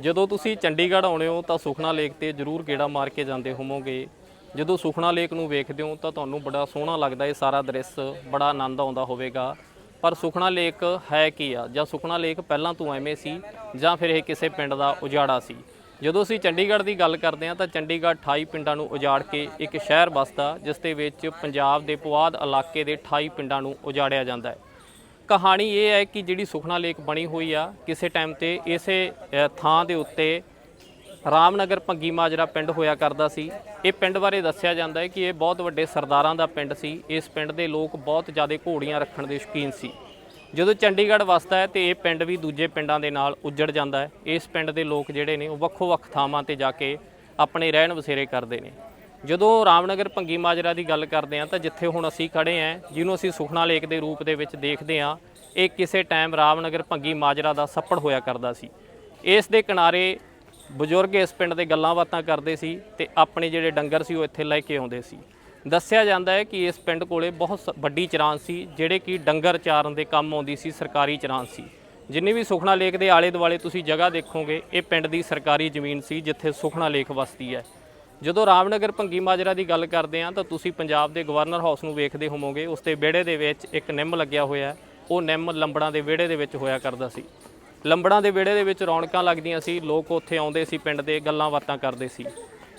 ਜਦੋਂ ਤੁਸੀਂ ਚੰਡੀਗੜ੍ਹ ਆਉਣੇ ਹੋ ਤਾਂ ਸੁਖਨਾ ਲੇਕ ਤੇ ਜ਼ਰੂਰ ਗੇੜਾ ਮਾਰ ਕੇ ਜਾਂਦੇ ਹੋਵੋਗੇ। ਜਦੋਂ ਸੁਖਨਾ ਲੇਕ ਨੂੰ ਵੇਖਦੇ ਹੋ ਤਾਂ ਤੁਹਾਨੂੰ ਬੜਾ ਸੋਹਣਾ ਲੱਗਦਾ ਇਹ ਸਾਰਾ ਦ੍ਰਿਸ਼, ਬੜਾ ਆਨੰਦ ਆਉਂਦਾ ਹੋਵੇਗਾ। ਪਰ ਸੁਖਨਾ ਲੇਕ ਹੈ ਕੀ ਆ? ਜਾਂ ਸੁਖਨਾ ਲੇਕ ਪਹਿਲਾਂ ਤੋਂ ਐਵੇਂ ਸੀ ਜਾਂ ਫਿਰ ਇਹ ਕਿਸੇ ਪਿੰਡ ਦਾ ਉਜਾੜਾ ਸੀ? ਜਦੋਂ ਅਸੀਂ ਚੰਡੀਗੜ੍ਹ ਦੀ ਗੱਲ ਕਰਦੇ ਹਾਂ ਤਾਂ ਚੰਡੀਗੜ੍ਹ 28 ਪਿੰਡਾਂ ਨੂੰ ਉਜਾੜ ਕੇ ਇੱਕ ਸ਼ਹਿਰ ਬਸਦਾ ਜਿਸ ਦੇ ਵਿੱਚ ਪੰਜਾਬ ਦੇ ਪੁਆਧ ਇਲਾਕੇ ਦੇ 28 ਪਿੰਡਾਂ ਨੂੰ ਉਜਾੜਿਆ ਜਾਂਦਾ ਹੈ। ਕਹਾਣੀ ਇਹ ਹੈ ਕਿ ਜਿਹੜੀ ਸੁਖਨਾ ਲੇਕ ਬਣੀ ਹੋਈ ਆ, ਕਿਸੇ ਟਾਈਮ ਤੇ ਇਸੇ ਥਾਂ ਦੇ ਉੱਤੇ ਰਾਮਨਗਰ ਭੰਗੀ ਮਾਜਰਾ ਪਿੰਡ ਹੋਇਆ ਕਰਦਾ ਸੀ। ਇਹ ਪਿੰਡ ਬਾਰੇ ਦੱਸਿਆ ਜਾਂਦਾ ਹੈ ਕਿ ਇਹ ਬਹੁਤ ਵੱਡੇ ਸਰਦਾਰਾਂ ਦਾ ਪਿੰਡ ਸੀ। ਇਸ ਪਿੰਡ ਦੇ ਲੋਕ ਬਹੁਤ ਜ਼ਿਆਦਾ ਘੋੜੀਆਂ ਰੱਖਣ ਦੇ ਸ਼ੌਕੀਨ ਸੀ। ਜਦੋਂ ਚੰਡੀਗੜ੍ਹ ਵਸਦਾ ਹੈ ਤੇ ਇਹ ਪਿੰਡ ਵੀ ਦੂਜੇ ਪਿੰਡਾਂ ਦੇ ਨਾਲ ਉੱਜੜ ਜਾਂਦਾ ਹੈ, ਇਸ ਪਿੰਡ ਦੇ ਲੋਕ ਜਿਹੜੇ ਨੇ ਉਹ ਵੱਖੋ-ਵੱਖ ਥਾਵਾਂ ਤੇ ਜਾ ਕੇ ਆਪਣੇ ਰਹਿਣ ਵਸੇਰੇ ਕਰਦੇ ਨੇ। ਜਦੋਂ ਰਾਮਨਗਰ ਭੰਗੀ ਮਾਜਰਾ ਦੀ ਗੱਲ ਕਰਦੇ ਹਾਂ ਤਾਂ ਜਿੱਥੇ ਹੁਣ ਅਸੀਂ ਖੜੇ ਆਂ ਜਿਹਨੂੰ ਅਸੀਂ ਸੁਖਨਾ ਲੇਕ ਦੇ ਰੂਪ ਦੇ ਵਿੱਚ ਦੇਖਦੇ ਹਾਂ, ਇਹ ਕਿਸੇ ਟਾਈਮ ਰਾਮਨਗਰ ਭੰਗੀ ਮਾਜਰਾ ਦਾ ਸੱਪੜ ਹੋਇਆ ਕਰਦਾ ਸੀ। ਇਸ ਦੇ ਕਿਨਾਰੇ ਬਜ਼ੁਰਗ ਇਸ ਪਿੰਡ ਦੇ ਗੱਲਾਂ ਬਾਤਾਂ ਕਰਦੇ ਸੀ ਤੇ ਆਪਣੇ ਜਿਹੜੇ ਡੰਗਰ ਸੀ ਉਹ ਇੱਥੇ ਲੈ ਕੇ ਆਉਂਦੇ ਸੀ। ਦੱਸਿਆ ਜਾਂਦਾ ਹੈ ਕਿ ਇਸ ਪਿੰਡ ਕੋਲੇ ਬਹੁਤ ਸ- ਵੱਡੀ ਚਰਾਨ ਸੀ, ਜਿਹੜੇ ਕਿ ਡੰਗਰ ਚਾਰਨ ਦੇ ਕੰਮ ਆਉਂਦੀ ਸੀ, ਸਰਕਾਰੀ ਚਰਾਨ ਸੀ। ਜਿੰਨੀ ਵੀ ਸੁਖਨਾ ਲੇਕ ਦੇ ਆਲੇ ਦੁਆਲੇ ਤੁਸੀਂ ਜਗ੍ਹਾ ਦੇਖੋਗੇ, ਇਹ ਪਿੰਡ ਦੀ ਸਰਕਾਰੀ ਜ਼ਮੀਨ ਸੀ, ਜਿੱਥੇ ਸੁਖਨਾ ਲੇਕ ਵਸਦੀ ਹੈ। ਜਦੋਂ ਰਾਮਨਗਰ ਭੰਗੀ ਮਾਜਰਾ ਦੀ ਗੱਲ ਕਰਦੇ ਹਾਂ ਤਾਂ ਤੁਸੀਂ ਪੰਜਾਬ ਦੇ ਗਵਰਨਰ ਹਾਊਸ ਨੂੰ ਵੇਖਦੇ ਹੋਵੋਗੇ, ਉਸ ਦੇ ਵਿਹੜੇ ਦੇ ਵਿੱਚ ਇੱਕ ਨਿੰਮ ਲੱਗਿਆ ਹੋਇਆ ਉਹ ਨਿੰਮ ਲੰਬੜਾਂ ਦੇ ਵਿਹੜੇ ਦੇ ਵਿੱਚ ਹੋਇਆ ਕਰਦਾ ਸੀ। ਲੰਬੜਾਂ ਦੇ ਵਿਹੜੇ ਦੇ ਵਿੱਚ ਰੌਣਕਾਂ ਲੱਗਦੀਆਂ ਸੀ, ਲੋਕ ਉੱਥੇ ਆਉਂਦੇ ਸੀ ਪਿੰਡ ਦੇ, ਗੱਲਾਂ ਬਾਤਾਂ ਕਰਦੇ ਸੀ।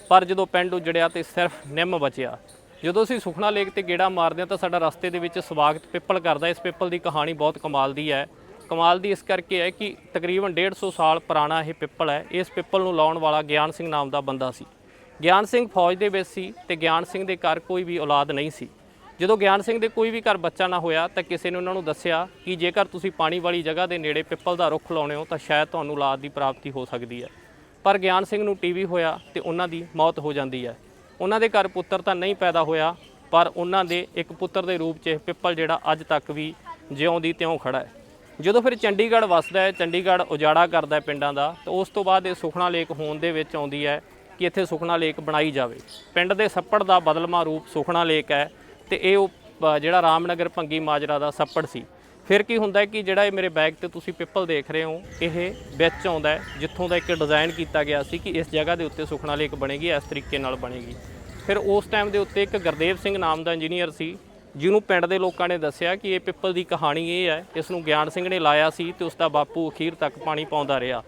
ਪਰ ਜਦੋਂ ਪਿੰਡ ਉਜੜਿਆ ਤੇ ਸਿਰਫ ਨਿੰਮ ਬਚਿਆ। ਜਦੋਂ ਅਸੀਂ ਸੁਖਨਾ ਲੇਕ ਤੇ ਗੇੜਾ ਮਾਰਦੇ ਹਾਂ ਤਾਂ ਸਾਡਾ ਰਸਤੇ ਦੇ ਵਿੱਚ ਸਵਾਗਤ ਪਿੱਪਲ ਕਰਦਾ। ਇਸ ਪਿੱਪਲ ਦੀ ਕਹਾਣੀ ਬਹੁਤ ਕਮਾਲ ਦੀ ਹੈ। ਕਮਾਲ ਦੀ ਇਸ ਕਰਕੇ ਹੈ ਕਿ ਤਕਰੀਬਨ 150 ਸਾਲ ਪੁਰਾਣਾ ਇਹ ਪਿੱਪਲ ਹੈ। ਇਸ ਪਿੱਪਲ ਨੂੰ ਲਾਉਣ ਵਾਲਾ ਗਿਆਨ ਸਿੰਘ ਨਾਮ ਦਾ ਬੰਦਾ ਸੀ। ਗਿਆਨ ਸਿੰਘ ਫੌਜ ਦੇ ਵਿੱਚ ਸੀ ਤੇ ਗਿਆਨ ਸਿੰਘ ਦੇ ਘਰ ਕੋਈ ਵੀ ਔਲਾਦ ਨਹੀਂ ਸੀ। ਜਦੋਂ ਗਿਆਨ ਸਿੰਘ ਦੇ ਕੋਈ ਵੀ ਘਰ ਬੱਚਾ ਨਾ ਹੋਇਆ ਤਾਂ ਕਿਸੇ ਨੇ ਉਹਨਾਂ ਨੂੰ ਦੱਸਿਆ ਕਿ ਜੇਕਰ ਤੁਸੀਂ ਪਾਣੀ ਵਾਲੀ ਜਗ੍ਹਾ ਦੇ ਨੇੜੇ ਪਿੱਪਲ ਦਾ ਰੁੱਖ ਲਾਉਣੇ ਹੋ ਤਾਂ ਸ਼ਾਇਦ ਤੁਹਾਨੂੰ ਔਲਾਦ ਦੀ ਪ੍ਰਾਪਤੀ ਹੋ ਸਕਦੀ ਹੈ। ਪਰ ਗਿਆਨ ਸਿੰਘ ਨੂੰ ਟੀਵੀ ਹੋਇਆ ਤੇ ਉਹਨਾਂ ਦੀ ਮੌਤ ਹੋ ਜਾਂਦੀ ਹੈ। ਉਹਨਾਂ ਦੇ ਘਰ ਪੁੱਤਰ ਤਾਂ ਨਹੀਂ ਪੈਦਾ ਹੋਇਆ, ਪਰ ਉਹਨਾਂ ਦੇ ਇੱਕ ਪੁੱਤਰ ਦੇ ਰੂਪ 'ਚ ਪਿੱਪਲ ਜਿਹੜਾ ਅੱਜ ਤੱਕ ਵੀ ਜਿਉਂ ਦੀ ਤਿਉਂ ਖੜਾ ਹੈ। ਜਦੋਂ ਫਿਰ ਚੰਡੀਗੜ੍ਹ ਵਸਦਾ ਹੈ, ਚੰਡੀਗੜ੍ਹ ਉਜਾੜਾ ਕਰਦਾ ਪਿੰਡਾਂ ਦਾ, ਤਾਂ ਉਸ ਤੋਂ ਬਾਅਦ ਇਹ ਸੁਖਨਾ ਲੇਕ ਹੋਣ ਦੇ ਵਿੱਚ ਆਉਂਦੀ ਹੈ ਕਿ ਇੱਥੇ ਸੁਖਨਾ ਲੇਕ ਬਣਾਈ ਜਾਵੇ। ਪਿੰਡ ਦੇ ਸੱਪੜ ਦਾ ਬਦਲਮਾ ਰੂਪ ਸੁਖਨਾ ਲੇਕ ਹੈ ਤੇ ਇਹ ਉਹ ਜਿਹੜਾ ਰਾਮਨਗਰ ਭੰਗੀ ਮਾਜਰਾ ਦਾ ਸੱਪੜ ਸੀ। ਫਿਰ ਕੀ ਹੁੰਦਾ ਕਿ ਜਿਹੜਾ ਇਹ ਮੇਰੇ ਬੈਗ ਤੇ ਤੁਸੀਂ ਪਿੱਪਲ ਦੇਖ ਰਹੇ ਹੋ, ਇਹ ਵਿੱਚ ਆਉਂਦਾ ਹੈ, ਜਿੱਥੋਂ ਦਾ ਇੱਕ ਡਿਜ਼ਾਈਨ ਕੀਤਾ ਗਿਆ ਸੀ ਕਿ ਇਸ ਜਗ੍ਹਾ ਦੇ ਉੱਤੇ ਸੁਖਨਾ ਲੇਕ ਬਣੇਗੀ, ਇਸ ਤਰੀਕੇ ਨਾਲ ਬਣੇਗੀ। ਫਿਰ ਉਸ ਟਾਈਮ ਦੇ ਉੱਤੇ ਇੱਕ ਗੁਰਦੇਵ ਸਿੰਘ ਨਾਮ ਦਾ ਇੰਜੀਨੀਅਰ ਸੀ, ਜਿਹਨੂੰ ਪਿੰਡ ਦੇ ਲੋਕਾਂ ਨੇ ਦੱਸਿਆ ਕਿ ਇਹ ਪਿੱਪਲ ਦੀ ਕਹਾਣੀ ਇਹ ਹੈ, ਇਸ ਨੂੰ ਗਿਆਨ ਸਿੰਘ ਨੇ ਲਾਇਆ ਸੀ ਤੇ ਉਸ ਦਾ ਬਾਪੂ ਅਖੀਰ ਤੱਕ ਪਾਣੀ ਪਾਉਂਦਾ ਰਿਹਾ।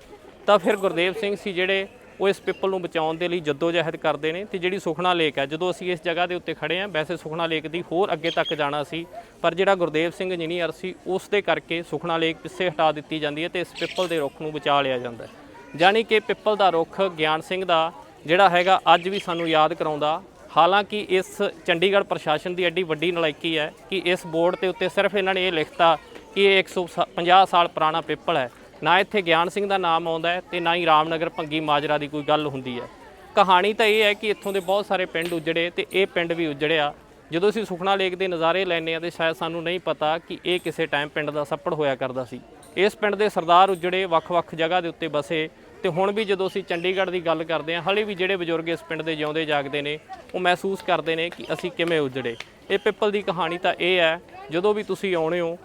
ਤਾਂ ਫਿਰ ਗੁਰਦੇਵ ਸਿੰਘ ਸੀ ਜਿਹੜੇ ਉਹ ਇਸ ਪਿੱਪਲ ਨੂੰ ਬਚਾਉਣ ਦੇ ਲਈ ਜਦੋਜਹਿਦ ਕਰਦੇ ਨੇ ਤੇ ਜਿਹੜੀ ਸੁਖਨਾ ਲੇਕ ਹੈ, ਜਦੋਂ ਅਸੀਂ ਇਸ ਜਗ੍ਹਾ ਦੇ ਉੱਤੇ ਖੜੇ ਆਂ ਵੈਸੇ ਸੁਖਨਾ ਲੇਕ ਦੀ ਹੋਰ ਅੱਗੇ ਤੱਕ ਜਾਣਾ ਸੀ, ਪਰ ਜਿਹੜਾ ਗੁਰਦੇਵ ਸਿੰਘ ਇੰਜੀਨੀਅਰ ਸੀ, ਉਸ ਦੇ ਕਰਕੇ ਸੁਖਨਾ ਲੇਕ ਪਿੱਛੇ ਹਟਾ ਦਿੱਤੀ ਜਾਂਦੀ ਹੈ ਤੇ ਇਸ ਪਿੱਪਲ ਦੇ ਰੁੱਖ ਨੂੰ ਬਚਾ ਲਿਆ ਜਾਂਦਾ ਹੈ। ਜਾਣੀ ਕਿ ਪਿੱਪਲ ਦਾ ਰੁੱਖ ਗਿਆਨ ਸਿੰਘ ਦਾ, ਜਿਹੜਾ ਹੈਗਾ, ਅੱਜ ਵੀ ਸਾਨੂੰ ਯਾਦ ਕਰਾਉਂਦਾ। ਹਾਲਾਂਕਿ ਇਸ ਚੰਡੀਗੜ੍ਹ ਪ੍ਰਸ਼ਾਸਨ ਦੀ ਐਡੀ ਵੱਡੀ ਨਲਾਇਕੀ ਹੈ ਕਿ ਇਸ ਬੋਰਡ ਦੇ ਉੱਤੇ ਸਿਰਫ ਇਹਨਾਂ ਨੇ ਇਹ ਲਿਖਤਾ ਕਿ ਇਹ 150 ਸਾਲ ਪੁਰਾਣਾ ਪਿੱਪਲ ਹੈ। ਨਾ ਇੱਥੇ ਗਿਆਨ ਸਿੰਘ ਦਾ ਨਾਮ ਆਉਂਦਾ ਹੈ ਤੇ ਨਾ ਹੀ ਰਾਮਨਗਰ ਭੰਗੀ ਮਾਜਰਾ ਦੀ ਕੋਈ ਗੱਲ ਹੁੰਦੀ ਹੈ। ਕਹਾਣੀ ਤਾਂ ਇਹ ਹੈ ਕਿ ਇੱਥੋਂ ਦੇ ਬਹੁਤ ਸਾਰੇ ਪਿੰਡ ਉਜੜੇ ਤੇ ਇਹ ਪਿੰਡ ਵੀ ਉਜੜਿਆ। ਜਦੋਂ ਅਸੀਂ ਸੁਖਨਾ ਲੇਕ ਦੇ ਨਜ਼ਾਰੇ ਲੈਨੇ ਆ ਤੇ ਸ਼ਾਇਦ ਸਾਨੂੰ ਨਹੀਂ ਪਤਾ ਕਿ ਇਹ ਕਿਸੇ ਟਾਈਮ ਪਿੰਡ ਦਾ ਸੱਪੜ ਹੋਇਆ ਕਰਦਾ ਸੀ। ਇਸ ਪਿੰਡ ਦੇ ਸਰਦਾਰ ਉਜੜੇ ਵੱਖ-ਵੱਖ ਜਗ੍ਹਾ ਦੇ ਉੱਤੇ ਬਸੇ ਤੇ ਹੁਣ ਵੀ ਜਦੋਂ ਅਸੀਂ ਚੰਡੀਗੜ੍ਹ ਦੀ ਗੱਲ ਕਰਦੇ ਹਾਂ, ਹਲੇ ਵੀ ਜਿਹੜੇ ਬਜ਼ੁਰਗ ਇਸ ਪਿੰਡ ਦੇ ਜਿਉਂਦੇ ਜਾਗਦੇ ਨੇ, ਉਹ ਮਹਿਸੂਸ ਕਰਦੇ ਨੇ ਕਿ ਅਸੀਂ ਕਿਵੇਂ ਉਜੜੇ। ਇਹ ਪਿੱਪਲ ਦੀ ਕਹਾਣੀ ਤਾਂ ਇਹ ਹੈ, ਜਦੋਂ ਵੀ ਤੁਸੀਂ ਆਉਣੇ ਹੋ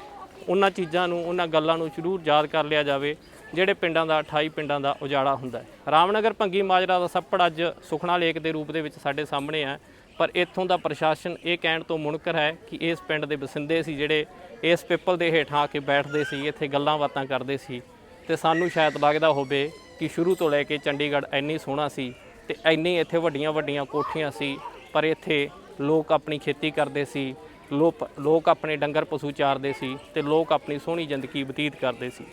ਉਹਨਾਂ ਚੀਜ਼ਾਂ ਨੂੰ, ਉਹਨਾਂ ਗੱਲਾਂ ਨੂੰ ਜ਼ਰੂਰ ਯਾਦ ਕਰ ਲਿਆ ਜਾਵੇ, ਜਿਹੜੇ ਪਿੰਡਾਂ ਦਾ 28 ਪਿੰਡਾਂ ਦਾ ਉਜਾੜਾ ਹੁੰਦਾ ਹੈ। ਰਾਮਨਗਰ ਭੰਗੀ ਮਾਜਰਾ ਦਾ ਸੱਪੜ ਅੱਜ ਸੁਖਨਾ ਲੇਕ ਦੇ ਰੂਪ ਦੇ ਵਿੱਚ ਸਾਡੇ ਸਾਹਮਣੇ ਹੈ, ਪਰ ਇੱਥੋਂ ਦਾ ਪ੍ਰਸ਼ਾਸਨ ਇਹ ਕਹਿਣ ਤੋਂ ਮੁਨਕਰ ਹੈ ਕਿ ਇਸ ਪਿੰਡ ਦੇ ਵਸਿੰਦੇ ਸੀ, ਜਿਹੜੇ ਇਸ ਪਿੱਪਲ ਦੇ ਹੇਠਾਂ ਆ ਕੇ ਬੈਠਦੇ ਸੀ, ਇੱਥੇ ਗੱਲਾਂ ਬਾਤਾਂ ਕਰਦੇ ਸੀ। ਤੇ ਸਾਨੂੰ ਸ਼ਾਇਦ ਲੱਗਦਾ ਹੋਵੇ ਕਿ ਸ਼ੁਰੂ ਤੋਂ ਲੈ ਕੇ ਚੰਡੀਗੜ੍ਹ ਇੰਨੀ ਸੋਹਣਾ ਸੀ ਤੇ ਇੰਨੀ ਇੱਥੇ ਵੱਡੀਆਂ ਵੱਡੀਆਂ ਕੋਠੀਆਂ ਸੀ, ਪਰ ਇੱਥੇ ਲੋਕ ਆਪਣੀ ਖੇਤੀ ਕਰਦੇ ਸੀ ਲੋਪ ਲੋਕ ਆਪਣੇ ਡੰਗਰ ਪਸ਼ੂ ਚਾਰਦੇ ਸੀ ਤੇ ਲੋਕ ਆਪਣੀ ਸੋਹਣੀ ਜ਼ਿੰਦਗੀ ਬਤੀਤ ਕਰਦੇ ਸੀ।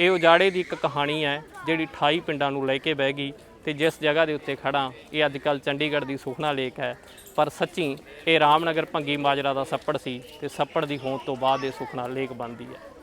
ਇਹ ਉਜਾੜੇ ਦੀ ਇੱਕ ਕਹਾਣੀ ਹੈ ਜਿਹੜੀ 28 ਪਿੰਡਾਂ ਨੂੰ ਲੈ ਕੇ ਬਹਿ ਗਈ ਤੇ ਜਿਸ ਜਗ੍ਹਾ ਦੇ ਉੱਤੇ ਖੜਾ ਇਹ ਅੱਜ ਕੱਲ ਚੰਡੀਗੜ੍ਹ ਦੀ ਸੁਖਨਾ ਲੇਕ ਹੈ। ਪਰ ਸੱਚੀ ਇਹ ਰਾਮਨਗਰ ਭੰਗੀ ਮਾਜਰਾ ਦਾ ਸੱਪੜ ਸੀ ਤੇ ਸੱਪੜ ਦੀ ਹੋਂਦ ਤੋਂ ਬਾਅਦ ਇਹ ਸੁਖਨਾ ਲੇਕ ਬਣਦੀ ਹੈ।